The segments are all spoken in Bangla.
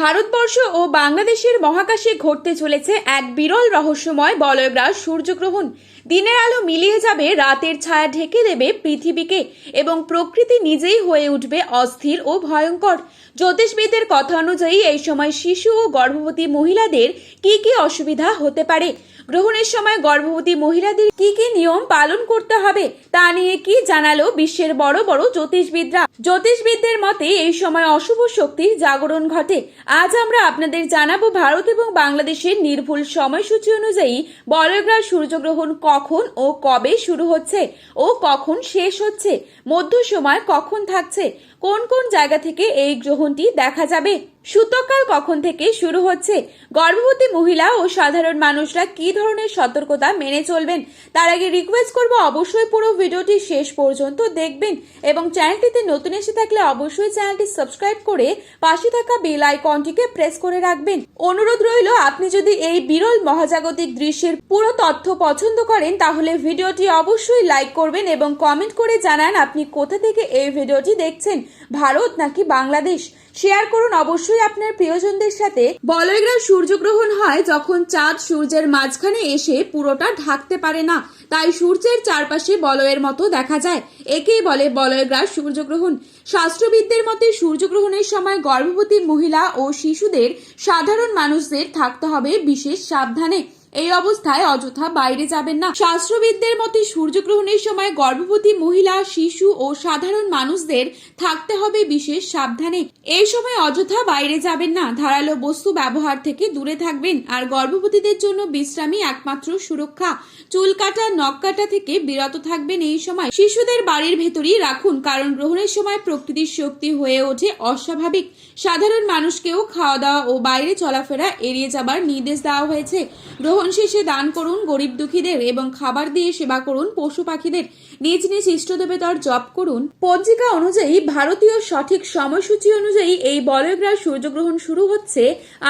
ভারতবর্ষ ও বাংলাদেশের মহাকাশে ঘটতে চলেছে এক বিরল রহস্যময় বলয়গ্রাস সূর্যগ্রহণ। দিনের আলো মিলিয়ে যাবে, রাতের ছায়া ঢেকে দেবে পৃথিবীকে এবং প্রকৃতি নিজেই হয়ে উঠবে অস্থির ও ভয়ঙ্কর। জ্যোতিষবিদদের কথা অনুযায়ী এই সময় শিশু ও গর্ভবতী মহিলাদের কি কি অসুবিধা হতে পারে? গ্রহণের সময় গর্ভবতী মহিলাদের কি কি নিয়ম পালন করতে হবে তা নিয়ে কি জানালো বিশ্বের বড় বড় জ্যোতিষবিদরা? জ্যোতিষবিদদের মতে, এই সময় অশুভ শক্তির জাগরণ ঘটে। আজ আমরা আপনাদের জানাব ভারত এবং বাংলাদেশের নির্ভুল সময়সূচি অনুযায়ী বলয়গ্রাস সূর্যগ্রহণ কখন ও কবে শুরু হচ্ছে ও কখন শেষ হচ্ছে। মধ্য সময় কখন থাকছে? কোন কোন জায়গা থেকে এই গ্রহণটি দেখা যাবে? সূতককাল কখন থেকে শুরু হচ্ছে? গর্ভবতী মহিলা ও সাধারণ মানুষরা কি ধরনের সতর্কতা মেনে চলবেন? তার আগে রিকোয়েস্ট করব অবশ্যই পুরো ভিডিওটি শেষ পর্যন্ত দেখবেন এবং চ্যানেলটিতে নতুন এসে থাকলে অবশ্যই চ্যানেলটি সাবস্ক্রাইব করে পাশে থাকা বেল আইকনটিকে প্রেস করে রাখবেন। অনুরোধ রইল, আপনি যদি এই বিরল মহাজাগতিক দৃশ্যের পুরো তথ্য পছন্দ করেন, তাহলে ভিডিওটি অবশ্যই লাইক করবেন এবং কমেন্ট করে জানান আপনি কোথা থেকে এই ভিডিওটি দেখছেন? ভারত নাকি বাংলাদেশ? শেয়ার করুন অবশ্যই আপনার প্রিয়জনদের সাথে। বলয়গ্রাস সূর্যগ্রহণ হয় যখন চাঁদ সূর্যের মাঝখানে এসে পুরোটা ঢাকতে পারে না। তাই সূর্যের চারপাশে বলয়ের মতো দেখা যায়। একেই বলে বলয়গ্রাস সূর্যগ্রহণ। শাস্ত্রবিদদের মতে সূর্যগ্রহণের সময় গর্ভবতী মহিলা ও শিশুদের সাধারণ মানুষদের থাকতে হবে বিশেষ সাবধানে। এই অবস্থায় অযথা বাইরে যাবেন না। শাস্ত্রবিদদের মতে সূর্যগ্রহণের সময় গর্ভবতী মহিলা, শিশু ও সাধারণ মানুষদের থাকতে হবে বিশেষ সাবধানে। এই সময় অযথা বাইরে যাবেন না। ধারালো বস্তু ব্যবহার থেকে দূরে থাকবেন। আর গর্ভবতীদের জন্য বিশ্রামই একমাত্র সুরক্ষা। চুল কাটা, নখ কাটা থেকে বিরত থাকবেন এই সময়। শিশুদের বাড়ির ভেতরেই রাখুন, কারণ গ্রহণের সময় প্রকৃতির শক্তি হয়ে ওঠে অস্বাভাবিক। সাধারণ মানুষকেও খাওয়া দাওয়া ও বাইরে চলাফেরা এড়িয়ে যাবার নির্দেশ দেওয়া হয়েছে। গ্রহণ শেষে দান করুন গরিব দুঃখীদের এবং খাবার দিয়ে সেবা করুন পশু পাখিদের। নিজ নিজ ইষ্টদেবতার জপ করুন। পঞ্জিকা অনুযায়ী ভারতীয় সঠিক সময়সূচি অনুযায়ী এই বলয়গ্রাস সূর্যগ্রহণ শুরু হচ্ছে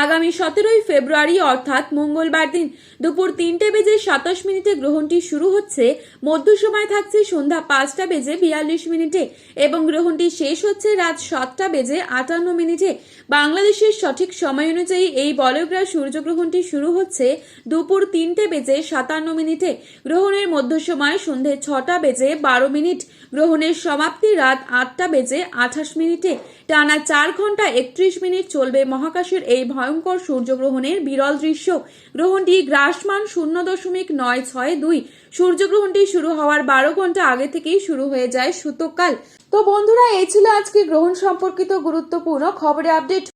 আগামী সতেরোই ফেব্রুয়ারি, অর্থাৎ মঙ্গলবার দিন। দুপুর তিনটে বেজে সাতাশ মিনিটে গ্রহণটি শুরু হচ্ছে। মধ্য সময় থাকছে সন্ধ্যা পাঁচটা বেজে বিয়াল্লিশ মিনিটে এবং গ্রহণটি শেষ হচ্ছে রাত সাতটা বেজে আটান্ন মিনিটে। বাংলাদেশের সঠিক সময় অনুযায়ী এই বলয়গ্রাস সূর্যগ্রহণটি শুরু হচ্ছে দুপুর তিনটে বেজে সাতান্ন মিনিটে। গ্রহণের মধ্য সময় সন্ধে ছটা বেজে বারো মিনিট। গ্রহণের সমাপ্তি রাত আটটা বেজে আঠাশ মিনিটে। টানা চার ঘণ্টা একত্রিশ মিনিট চলবে মহাকাশের এই ভয়ঙ্কর সূর্যগ্রহণের বিরল দৃশ্য। গ্রহণটি গ্রাসমান শূন্য দশমিক নয় ছয় দুই। সূর্যগ্রহণটি শুরু হওয়ার বারো ঘণ্টা আগে থেকেই শুরু হয়ে যায় সুতকাল। তো বন্ধুরা, এই ছিল আজকে গ্রহণ সম্পর্কিত গুরুত্বপূর্ণ খবরে আপডেট।